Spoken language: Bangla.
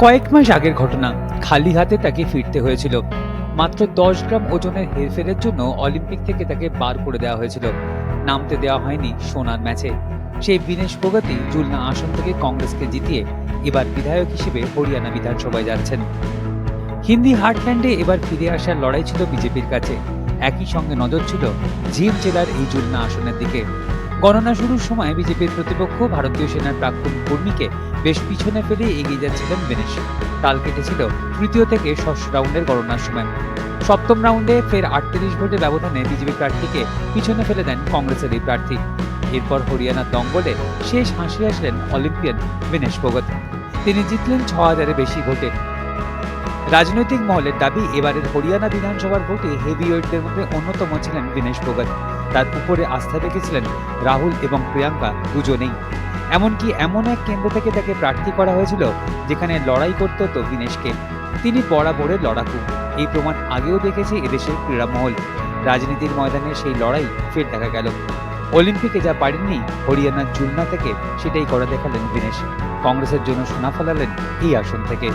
কয়েক মাস আগের ঘটনা। খালি হাতে তাকে ফিরতে হয়েছিল। মাত্র দশ গ্রাম ওজনের হেরফেরের জন্য অলিম্পিক থেকে তাকে বার করে দেওয়া হয়েছিল। নামতে দেওয়া হয়নি সোনার ম্যাচে। সেই বিনেশ ভোগাতি জুলনা আসন থেকে কংগ্রেসকে জিতিয়ে এবার বিধায়ক হিসেবে হরিয়ানা বিধানসভায় যাচ্ছেন। হিন্দি হার্টল্যান্ডে এবার ফিরে আসার লড়াই ছিল বিজেপির কাছে। একই সঙ্গে নজর ছিল ঝিম জেলার এই জুলনা আসনের দিকে। গণনা শুরুর সময় বিজেপির প্রতিপক্ষ ভারতীয় সেনার প্রাক্তন কর্মীকে বেশ পিছনে ফেলে এগিয়ে যাচ্ছিলেন বেনেশ। তাল কেটেছিল তৃতীয় থেকে ষষ্ঠ রাউন্ডের গণনার সময়। সপ্তম রাউন্ডে ফের আটত্রিশ ভোটের ব্যবধানে বিজেপি প্রার্থীকে পিছনে ফেলে দেন কংগ্রেসের এই প্রার্থী। এরপর হরিয়ানার দঙ্গলে শেষ হাসি আসলেন অলিম্পিয়ান বিনেশ ভগত। তিনি জিতলেন ছ হাজারের বেশি ভোটে। রাজনৈতিক মহলের দাবি, এবারের হরিয়ানা বিধানসভার ভোটে হেভিওয়েটদের মধ্যে অন্যতম ছিলেন দীনেশ ভগত তার উপরে আস্থা রেখেছিলেন রাহুল এবং প্রিয়াঙ্কা দুজনেই। এমনকি এমন এক কেন্দ্র থেকে তাকে প্রার্থী করা হয়েছিল, যেখানে লড়াই করতে হতো দীনেশকে তিনি বরাবরের লড়াকু। এই প্রমাণ আগেও দেখেছে এদেশের ক্রীড়া মহল রাজনীতির ময়দানে সেই লড়াই ফের দেখা গেল। অলিম্পিকে যা পারেননি, হরিয়ানার জুলনা থেকে সেটাই করে দেখালেন দীনেশ কংগ্রেসের জন্য সোনা ফলালেন এই আসন থেকে।